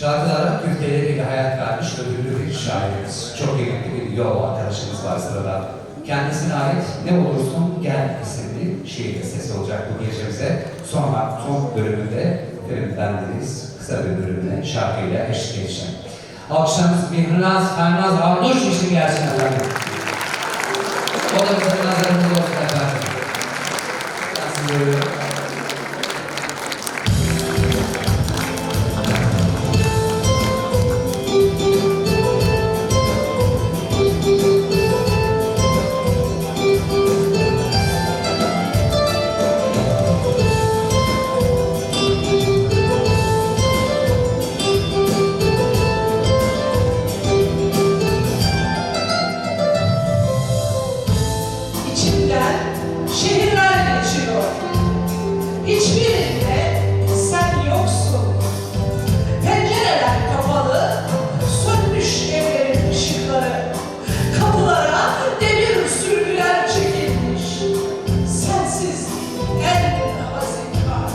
Şarkılara Türkiye'de bir hayat vermiş ödüllü bir şairimiz. Çok kıymetli bir yol arkadaşımız var sırada. Kendisine ait Ne Olursun Gel isimli şiir sesi olacak bu gecemize. Sonra son bölümünde filmlendiriz. Kısa bir bölümüne şarkıyla eşlik edeceğim. Alkışlarımız Mihrnaz Fernaz Arduç için gelsin efendim. O da bizim nazarımız olsun efendim. Gelsin buyurun. Şehirler geçiyor. Hiçbirinde sen yoksun. Pencereler kapalı, sönmüş evlerin ışıkları. Kapılara demir sürgüler çekilmiş. Sensiz en hazin hal.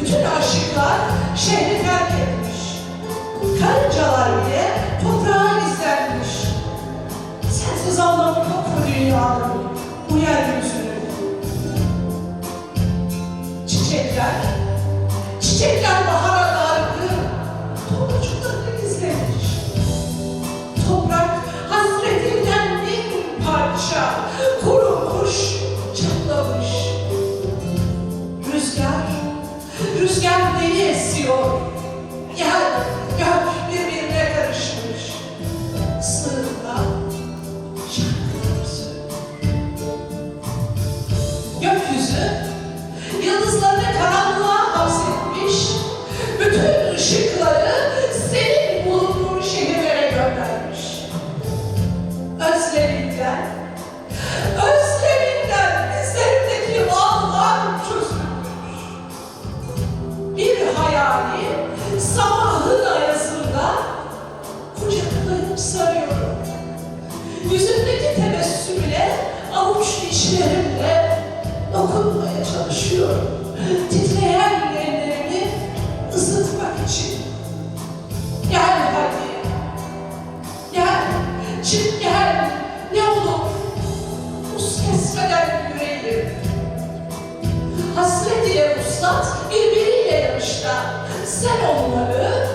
Bütün aşıklar şehri terk etmiş. Karıncalar bile dünyanın, bu yeryüzünün. Çiçekler, çiçekler bahara dargın, tomurcuklarını gizlemiş. Toprak hasretinden bin parça, kurumuş, çatlamış. Rüzgar, rüzgar deli esiyor. Yer, gök birbirine karışmış. Sığırlar, sabahın ayazında kucaklayıp sarıyorum. Yüzündeki tebessümle avuç içlerimle dokunmaya çalışıyorum. Titreyen ellerimi ısıtmak için. Gel hadi. Gel. Çık gel. Ne olur. Buz kesmeden yüreğim. Hasret ile vuslat birbiriyle yarışta sen onları